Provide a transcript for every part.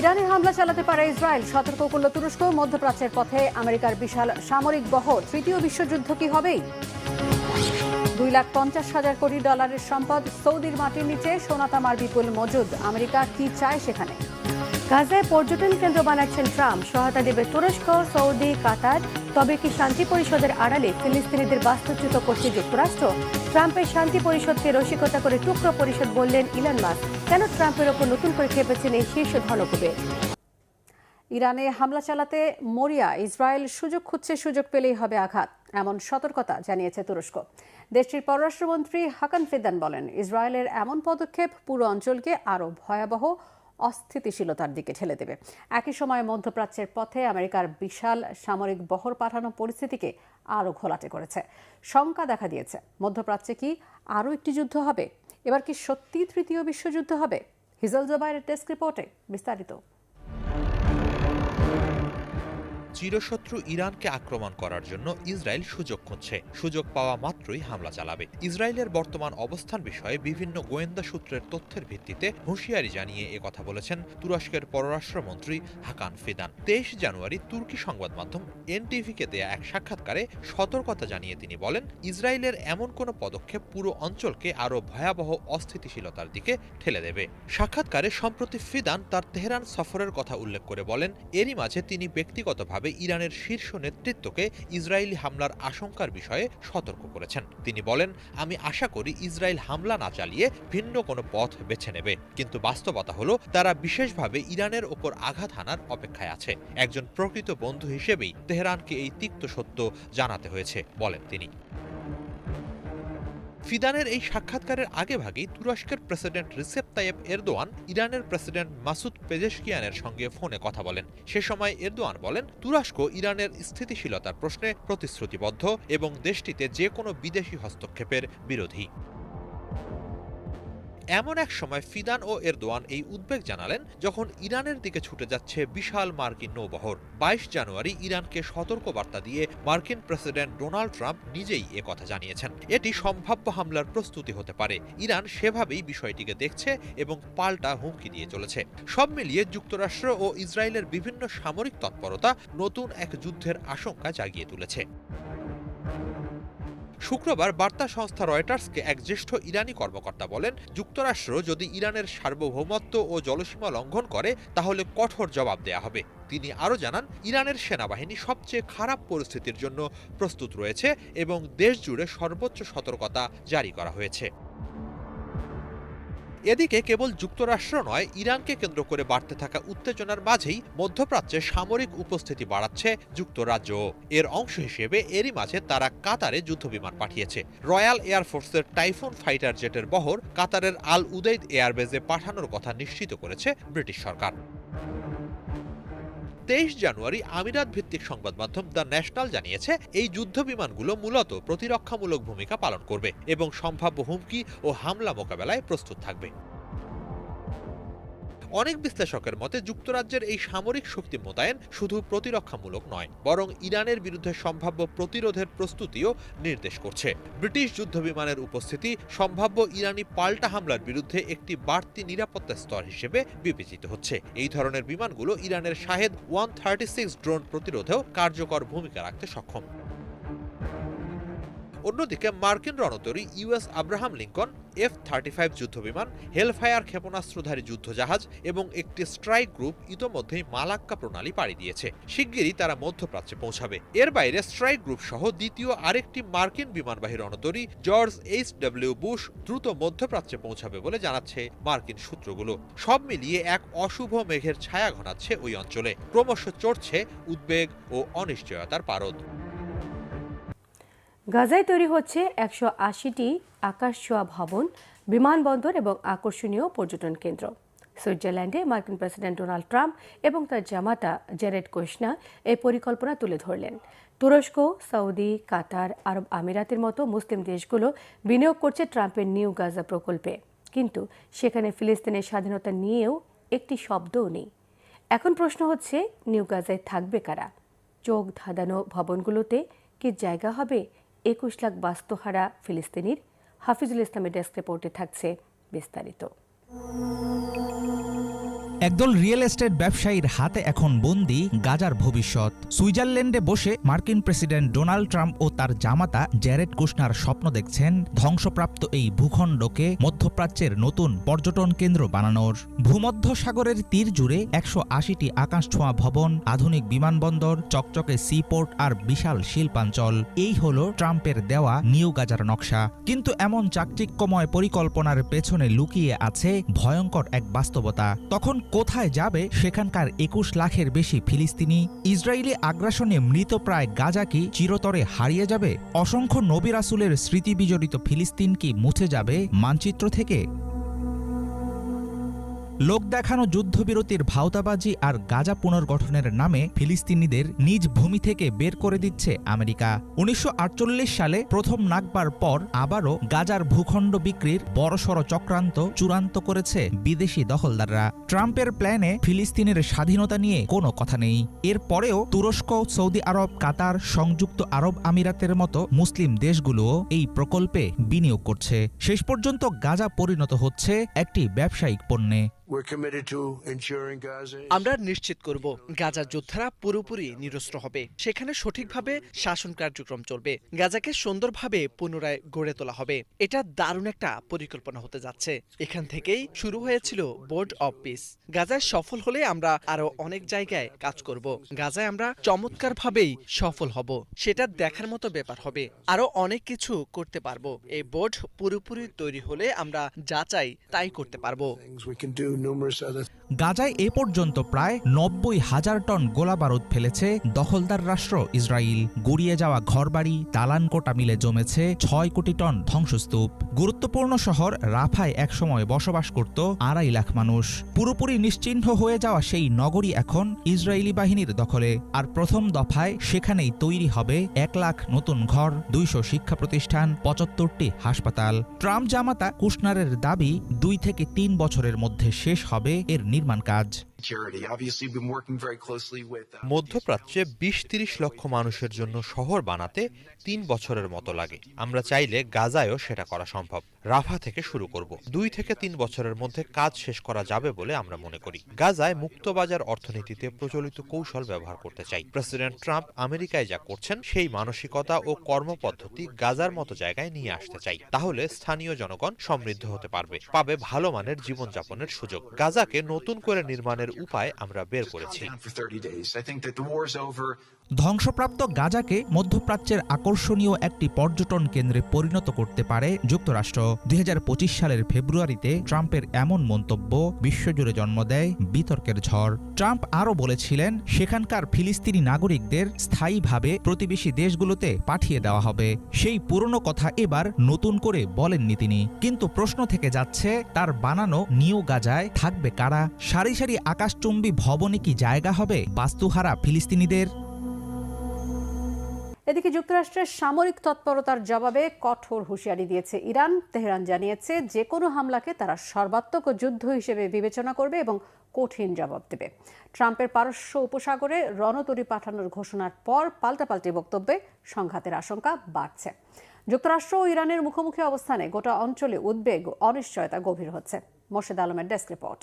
ইরানে হামলা চালাতে পারে ইসরায়েল। সতর্ক করল তুরস্ক। মধ্যপ্রাচ্যের পথে আমেরিকার বিশাল সামরিক বহর তৃতীয় বিশ্বযুদ্ধ কি হবেই? দুই লাখ পঞ্চাশ হাজার কোটি ডলারের সম্পদ সৌদির মাটির নিচে। সোনাতামার বিপুল মজুদ। আমেরিকা কি চায় সেখানে? গাজায় পর্যটন কেন্দ্র বানাচ্ছেন ট্রাম্প। সহায়তা দেবে তুরস্ক, সৌদি, কাতার। তবে কি শান্তি পরিষদের আড়ালে ফিলিস্তিনিদের বাস্তুচ্যুত করছে যুক্তরাষ্ট্র? ট্রাম্পের শান্তি পরিষদকে রসিকতা করে টুকরো পরিষদ বললেন ইলন মাস্ক। কেন ট্রাম্পের ওপর নতুন করে খেপেছেন এই শীর্ষ ধনকুবের? ইরানে হামলা চালাতে মরিয়া, ইসরায়েল সুযোগ খুঁজছে, সুযোগ পেলেই হবে আঘাত, এমন সতর্কতা জানিয়েছে তুরস্ক। দেশটির পররাষ্ট্রমন্ত্রী হাকান ফিদান বলেন, ইসরায়েলের এমন পদক্ষেপ পুরো অঞ্চলকে আরও ভয়াবহ অস্থিতিশীলতার দিকে ঠেলে দেবে। একই সময় মধ্যপ্রাচ্যের পথে আমেরিকার বিশাল সামরিক বহর পাঠানো পরিস্থিতিকে আরও ঘোলাটে করেছে। শঙ্কা দেখা দিয়েছে। মধ্যপ্রাচ্যে কি আরও একটি যুদ্ধ হবে? এবার কি সত্যি তৃতীয় বিশ্বযুদ্ধ হবে? হিজল জবাইয়ের ডেস্ক রিপোর্টে বিস্তারিত। চিরশত্রু ইরানকে আক্রমণ করার জন্য ইসরায়েল সুযোগ খুঁজছে। সুযোগ পাওয়া মাত্রই হামলা চালাবে। ইসরায়েলের বর্তমান অবস্থান বিষয়ে বিভিন্ন গোয়েন্দা সূত্রের তথ্যের ভিত্তিতে হুঁশিয়ারি জানিয়ে কথা বলেছেন তুরস্কের পররাষ্ট্রমন্ত্রী হাকান ফিদান। তেইশ জানুয়ারি তুর্কি সংবাদ মাধ্যম এনটিভিকে দেয়া এক সাক্ষাৎকারে সতর্কতা জানিয়ে তিনি বলেন, ইসরায়েলের এমন কোনো পদক্ষেপ পুরো অঞ্চলকে আরও ভয়াবহ অস্থিতিশীলতার দিকে ঠেলে দেবে। সাক্ষাৎকারে সম্প্রতি ফিদান তার তেহরান সফরের কথা উল্লেখ করে বলেন, এরই মাঝে তিনি ব্যক্তিগতভাবে ইরানের শীর্ষ নেতৃত্বকে ইসরায়েলি হামলার আশঙ্কার বিষয়ে সতর্ক করেছেন। তিনি বলেন, আমি আশা করি ইসরায়েল হামলা না চালিয়ে ভিন্ন কোনো পথ বেছে নেবে। কিন্তু বাস্তবতা হলো, তারা বিশেষভাবে ইরানের ওপর আঘাত হানার অপেক্ষায় আছে। একজন প্রকৃত বন্ধু হিসেবেই তেহরানকে এই তিক্ত সত্য জানাতে হয়েছে, বলেন তিনি। ফিদানের এই সাক্ষাৎকারের আগেভাগেই তুরস্কের প্রেসিডেন্ট রিসেপ তাইয়েব এরদোয়ান ইরানের প্রেসিডেন্ট মাসুদ পেজেশকিয়ানের সঙ্গে ফোনে কথা বলেন। সে সময় এরদোয়ান বলেন, তুরস্ক ইরানের স্থিতিশীলতার প্রশ্নে প্রতিশ্রুতিবদ্ধ এবং দেশটিতে যে কোনো বিদেশি হস্তক্ষেপের বিরোধী। এমন এক সময় ফিদান ও এরদোয়ান এই উদ্বেগ জানালেন যখন ইরানের দিকে ছুটে যাচ্ছে বিশাল মার্কিন নৌবহর। বাইশ জানুয়ারি ইরানকে সতর্কবার্তা দিয়ে মার্কিন প্রেসিডেন্ট ডোনাল্ড ট্রাম্প নিজেই কথা জানিয়েছেন। এটি সম্ভাব্য হামলার প্রস্তুতি হতে পারে। ইরান সেভাবেই বিষয়টিকে দেখছে এবং পাল্টা হুমকি দিয়ে চলেছে। সব মিলিয়ে যুক্তরাষ্ট্র ও ইসরায়েলের বিভিন্ন সামরিক তৎপরতা নতুন এক যুদ্ধের আশঙ্কা জাগিয়ে তুলেছে। শুক্রবার বার্তা সংস্থা রয়টার্সকে এক জ্যেষ্ঠ ইরানি কর্মকর্তা বলেন, যুক্তরাষ্ট্র যদি ইরানের সার্বভৌমত্ব ও জলসীমা লঙ্ঘন করে, তাহলে কঠোর জবাব দেয়া হবে। তিনি আরও জানান, ইরানের সেনাবাহিনী সবচেয়ে খারাপ পরিস্থিতির জন্য প্রস্তুত রয়েছে এবং দেশ জুড়ে সর্বোচ্চ সতর্কতা জারি করা হয়েছে। এদিকে কেবল যুক্তরাষ্ট্র নয়, ইরানকে কেন্দ্র করে বাড়তে থাকা উত্তেজনার মাঝেই মধ্যপ্রাচ্যে সামরিক উপস্থিতি বাড়াচ্ছে যুক্তরাজ্য। এর অংশ হিসেবে এরই মাঝে তারা কাতারে যুদ্ধবিমান পাঠিয়েছে। রয়্যাল এয়ারফোর্সের টাইফুন ফাইটার জেটের বহর কাতারের আল উদৈদ এয়ারবেজে পাঠানোর কথা নিশ্চিত করেছে ব্রিটিশ সরকার। তেইশ জানুয়ারি আমিরাত ভিত্তিক সংবাদ মাধ্যম দ্য ন্যাশনাল জানিয়েছে, এই যুদ্ধ বিমানগুলো মূলত প্রতিরক্ষামূলক ভূমিকা পালন করবে এবং সম্ভাব্য হুমকি ও হামলা মোকাবেলায় প্রস্তুত থাকবে। অনেক বিশ্লেষকের মতে যুক্তরাজ্যের এই সামরিক শক্তি মোতায়েন শুধু প্রতিরক্ষামূলক নয়, বরং ইরানের বিরুদ্ধে সম্ভাব্য প্রতিরোধের প্রস্তুতিও নির্দেশ করছে। ব্রিটিশ যুদ্ধবিমানের উপস্থিতি সম্ভাব্য ইরানি পাল্টা হামলার বিরুদ্ধে একটি বাড়তি নিরাপত্তা স্তর হিসেবে বিবেচিত হচ্ছে। এই ধরনের বিমানগুলো ইরানের শাহেদ ওয়ান ড্রোন প্রতিরোধেও কার্যকর ভূমিকা রাখতে সক্ষম। অন্যদিকে মার্কিন রণতরী US Abraham Lincoln, F thirty five যুদ্ধবিমান, হেলফায়ার ক্ষেপণাস্ত্রধারী যুদ্ধজাহাজ এবং একটি স্ট্রাইক গ্রুপ ইতোমধ্যেই মালাক্কা প্রণালী পাড়ি দিয়েছে। শিগগিরই তারা মধ্যপ্রাচ্যে পৌঁছাবে। এর বাইরে স্ট্রাইক গ্রুপ সহ দ্বিতীয় আরেকটি মার্কিন বিমানবাহী রণতরী জর্জ এইচ ডব্লিউ বুশ দ্রুত মধ্যপ্রাচ্যে পৌঁছাবে বলে জানাচ্ছে মার্কিন সূত্রগুলো। সব মিলিয়ে এক অশুভ মেঘের ছায়া ঘনাচ্ছে ওই অঞ্চলে। ক্রমশ চড়ছে উদ্বেগ ও অনিশ্চয়তার পারদ। গাজায় তৈরি হচ্ছে একশো আশিটি আকাশছোঁয়া ভবন, বিমানবন্দর এবং আকর্ষণীয় পর্যটন কেন্দ্র। সুইজারল্যান্ডে মার্কিন প্রেসিডেন্ট ডোনাল্ড ট্রাম্প এবং তার জামাতা জেরেড কোশনা এই পরিকল্পনা তুলে ধরলেন। তুরস্ক, সৌদি, কাতার, আরব আমিরাতের মতো মুসলিম দেশগুলো বিনিয়োগ করছে ট্রাম্পের নিউ গাজা প্রকল্পে। কিন্তু সেখানে ফিলিস্তিনের স্বাধীনতা নিয়েও একটি শব্দও নেই। এখন প্রশ্ন হচ্ছে, নিউ গাজায় থাকবে কারা? চোখ ধাঁধানো ভবনগুলোতে কি জায়গা হবে? একুশ লাখ বাস্তুহারা ফিলিস্তিনির হাফিজুল ইসলামের ডেস্ক রিপোর্টে থাকছে বিস্তারিত। একদল রিয়েল এস্টেট ব্যবসায়ীর হাতে এখন বন্দি গাজার ভবিষ্যৎ। সুইজারল্যান্ডে বসে মার্কিন প্রেসিডেন্ট ডোনাল্ড ট্রাম্প ও তার জামাতা জ্যারেড কুশনার স্বপ্ন দেখছেন ধ্বংসপ্রাপ্ত এই ভূখণ্ডকে মধ্যপ্রাচ্যের নতুন পর্যটন কেন্দ্র বানানোর। ভূমধ্য সাগরের তীর জুড়ে একশো আশিটি আকাশ ছোঁয়া ভবন, আধুনিক বিমানবন্দর, চকচকে সিপোর্ট আর বিশাল শিল্পাঞ্চল। এই হল ট্রাম্পের দেওয়া নিউ গাজার নকশা। কিন্তু এমন চাকচিক্যময় পরিকল্পনার পেছনে লুকিয়ে আছে ভয়ঙ্কর এক বাস্তবতা। তখন কোথায় যাবে সেখানকার একুশ লাখের বেশি ফিলিস্তিনি? ইসরায়েলি আগ্রাসনে মৃতপ্রায় গাজা কি চিরতরে হারিয়ে যাবে? অসংখ্য নবী রাসুলের স্মৃতিবিজড়িত ফিলিস্তিন কি মুছে যাবে? মানচিত্র থেকে লোক দেখানো যুদ্ধবিরতির ভাওতাবাজি আর গাজা পুনর্গঠনের নামে ফিলিস্তিনিদের নিজ ভূমি থেকে বের করে দিচ্ছে আমেরিকা। উনিশশো আটচল্লিশ সালে প্রথম নাকবার পর আবারও গাজার ভূখণ্ড বিক্রির বড়সড় চক্রান্ত চূড়ান্ত করেছে বিদেশি দখলদাররা। ট্রাম্পের প্ল্যানে ফিলিস্তিনের স্বাধীনতা নিয়ে কোনো কথা নেই। এরপরেও তুরস্ক, সৌদি আরব, কাতার, সংযুক্ত আরব আমিরাতের মতো মুসলিম দেশগুলোও এই প্রকল্পে বিনিয়োগ করছে। শেষ পর্যন্ত গাজা পরিণত হচ্ছে একটি ব্যবসায়িক পণ্যে। আমরা নিশ্চিত করব গাজার যোদ্ধারা পুরোপুরি নিরস্ত্র হবে। সেখানে সঠিকভাবে শাসন কার্যক্রম চলবে। গাজাকে সুন্দরভাবে পুনরায় গড়ে তোলা হবে। এটা দারুণ একটা পরিকল্পনা হতে যাচ্ছে। এখান থেকেই শুরু হয়েছিল বোর্ড অব পিস গাজায় সফল হলে আমরা আরও অনেক জায়গায় কাজ করব। গাজায় আমরা চমৎকারভাবেই সফল হব। সেটা দেখার মতো ব্যাপার হবে। আরও অনেক কিছু করতে পারব। এই বোর্ড পুরোপুরি তৈরি হলে আমরা যা চাই তাই করতে পারব। গাজায় এ পর্যন্ত প্রায় নব্বই হাজার টন গোলাবারুদ ফেলেছে দখলদার রাষ্ট্র ইসরায়েল গুড়িয়ে যাওয়া ঘরবাড়ি দালানকোটা মিলে জমেছে ছয় কোটি টন ধ্বংসস্তূপ। গুরুত্বপূর্ণ শহর রাফায় একসময় বসবাস করত আড়াই লাখ মানুষ। পুরোপুরি নিশ্চিহ্ন হয়ে যাওয়া সেই নগরী এখন ইসরায়েলি বাহিনীর দখলে। আর প্রথম দফায় সেখানেই তৈরি হবে এক লাখ নতুন ঘর, দুইশো শিক্ষা প্রতিষ্ঠান, পঁচাত্তরটি হাসপাতাল। ট্রাম্প জামাতা কুশনারের দাবি দুই থেকে তিন বছরের মধ্যে শেষ হবে এর নির্মাণ কাজ। Uh, মধ্যপ্রাচ্যে বিশ তিরিশ লক্ষ মানুষের জন্য শহর বানাতে তিন বছরের মতো লাগে। আমরা চাইলে গাজায়ও সেটা করা সম্ভব। রাফা থেকে শুরু করব। দুই থেকে তিন বছরের মধ্যে কাজ শেষ করা যাবে বলে আমরা মনে করি। গাজায় মুক্তবাজার অর্থনীতিতে প্রচলিত কৌশল ব্যবহার করতে চাই। প্রেসিডেন্ট ট্রাম্প আমেরিকায় যা করছেন সেই মানসিকতা ও কর্মপদ্ধতি গাজার মতো জায়গায় নিয়ে আসতে চাই। তাহলে স্থানীয় জনগণ সমৃদ্ধ হতে পারবে পাবে ভালো মানের জীবনযাপনের সুযোগ। গাজাকে নতুন করে নির্মাণের উপায় আমরা বের করেছি। down for 30 days. I think that the war's over. ধ্বংসপ্রাপ্ত গাজাকে মধ্যপ্রাচ্যের আকর্ষণীয় একটি পর্যটন কেন্দ্রে পরিণত করতে পারে যুক্তরাষ্ট্র। দুই সালের ফেব্রুয়ারিতে ট্রাম্পের এমন মন্তব্য বিশ্বজুড়ে জন্ম দেয় বিতর্কের ঝড়। ট্রাম্প আরও বলেছিলেন সেখানকার ফিলিস্তিনি নাগরিকদের স্থায়ীভাবে প্রতিবেশী দেশগুলোতে পাঠিয়ে দেওয়া হবে। সেই পুরনো কথা এবার নতুন করে বলেননি তিনি। কিন্তু প্রশ্ন থেকে যাচ্ছে তার বানানো নিউ গাজায় থাকবে কারা? সারি সারি আকাশচুম্বী ভবনে কি জায়গা হবে? বাস্তুহারা, ফিলিস্তিনিদের। এদিকে যুক্তরাষ্ট্রের সামরিক তৎপরতার জবাবে কঠোর হুঁশিয়ারি দিয়েছে ইরান। তেহরান জানিয়েছে যে কোনো হামলাকে তারা সর্বাত্মক যুদ্ধ হিসেবে বিবেচনা করবে এবং কঠিন জবাব দেবে। ট্রাম্পের পারস্য উপসাগরে রণতরী পাঠানোর ঘোষণার পর পাল্টাপাল্টি বক্তব্যে সংঘাতের আশঙ্কা বাড়ছে। যুক্তরাষ্ট্র ও ইরানের মুখোমুখি অবস্থানে গোটা অঞ্চলে উদ্বেগ ও অনিশ্চয়তা গভীর হচ্ছে। মোর্শেদ আলমের ডেস্ক রিপোর্ট।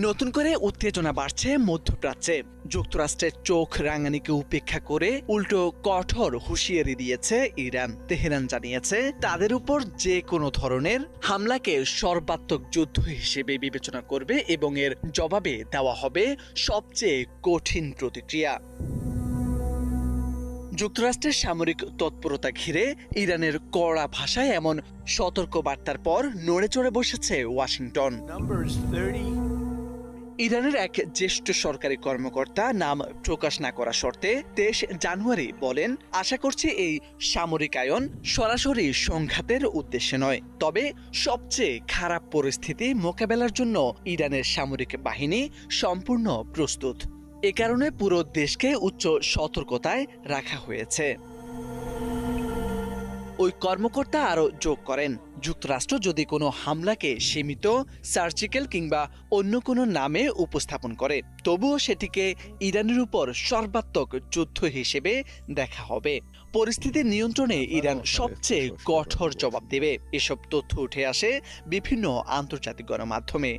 নতুন করে উত্তেজনা বাড়ছে মধ্যপ্রাচ্যে। যুক্তরাষ্ট্রের চোখ রাঙানিকে উপেক্ষা করে উল্টো কঠোর হুঁশিয়ারি দিয়েছে ইরান। তেহরান জানিয়েছে, তাদের উপর যে কোনো ধরনের হামলাকে সর্বাত্মক যুদ্ধ হিসেবে বিবেচনা করবে এবং এর জবাবে দেওয়া হবে সবচেয়ে কঠিন প্রতিক্রিয়া। যুক্তরাষ্ট্রের সামরিক তৎপরতা ঘিরে ইরানের কড়া ভাষায় এমন সতর্ক বার্তার পর নড়ে চড়ে বসেছে ওয়াশিংটন। 30. ইরানের এক জ্যেষ্ঠ সরকারি কর্মকর্তা নাম প্রকাশ না করা শর্তে তেইশ জানুয়ারি বলেন, আশা করছি এই সামরিক আয়ন সরাসরি সংঘাতের উদ্দেশ্যে নয়। তবে সবচেয়ে খারাপ পরিস্থিতি মোকাবেলার জন্য ইরানের সামরিক বাহিনী সম্পূর্ণ প্রস্তুত। এ কারণে পুরো দেশকে উচ্চ সতর্কতায় রাখা হয়েছে। ওই কর্মকর্তা আরও যোগ করেন যুক্তরাষ্ট্র যদি কোনো হামলাকে সীমিত সার্জিক্যাল কিংবা অন্য কোনো নামে উপস্থাপন করে তবুও সেটিকে ইরানের উপর সর্বাত্মক যুদ্ধ হিসেবে দেখা হবে। পরিস্থিতি নিয়ন্ত্রণে ইরান সবচেয়ে কঠোর জবাব দেবে। এসব তথ্য উঠে আসে বিভিন্ন আন্তর্জাতিক গণমাধ্যমে।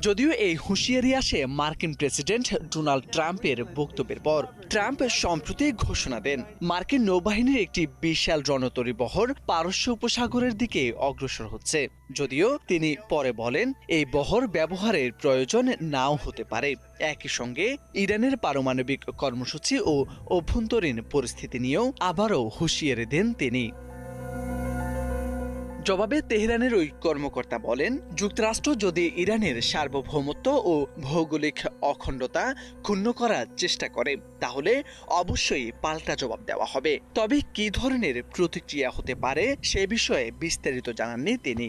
যদিও এই হুঁশিয়ারি আসে মার্কিন প্রেসিডেন্ট ডোনাল্ড ট্রাম্পের বক্তব্যের পর। ট্রাম্প সম্প্রতি ঘোষণা দেন, মার্কিন নৌবাহিনীর একটি বিশাল রণতরী বহর পারস্য উপসাগরের দিকে অগ্রসর হচ্ছে। যদিও তিনি পরে বলেন, এই বহর ব্যবহারের প্রয়োজন নাও হতে পারে। একই সঙ্গে ইরানের পারমাণবিক কর্মসূচি ও অভ্যন্তরীণ পরিস্থিতি নিয়েও আবারও হুঁশিয়ারি দেন তিনি। জবাবে তেহরানের ওই কর্মকর্তা বলেন, যুক্তরাষ্ট্র যদি ইরানের সার্বভৌমত্ব ও ভৌগোলিক অখণ্ডতা ক্ষুণ্ণ করার চেষ্টা করে, তাহলে অবশ্যই পাল্টা জবাব দেওয়া হবে। তবে কি ধরনের প্রতিক্রিয়া হতে পারে সে বিষয়ে বিস্তারিত জানাননি তিনি।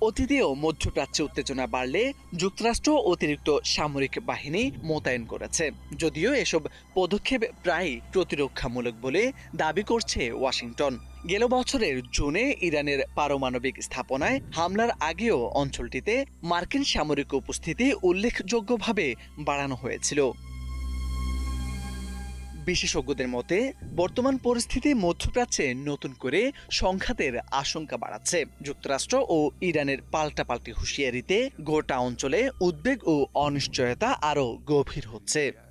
অতীতেও মধ্যপ্রাচ্যে উত্তেজনা বাড়লে যুক্তরাষ্ট্র অতিরিক্ত সামরিক বাহিনী মোতায়েন করেছে। যদিও এসব পদক্ষেপ প্রায়ই প্রতিরক্ষামূলক বলে দাবি করছে ওয়াশিংটন। গেল বছরের জুনে ইরানের পারমাণবিক স্থাপনায় হামলার আগেও অঞ্চলটিতে মার্কিন সামরিক উপস্থিতি উল্লেখযোগ্যভাবে বাড়ানো হয়েছিল। বিশেষজ্ঞদের মতে, বর্তমান পরিস্থিতি মধ্যপ্রাচ্যে নতুন করে সংঘাতের আশঙ্কা বাড়াচ্ছে। যুক্তরাষ্ট্র ও ইরানের পাল্টাপাল্টি হুঁশিয়ারিতে গোটা অঞ্চলে উদ্বেগ ও অনিশ্চয়তা আরও গভীর হচ্ছে।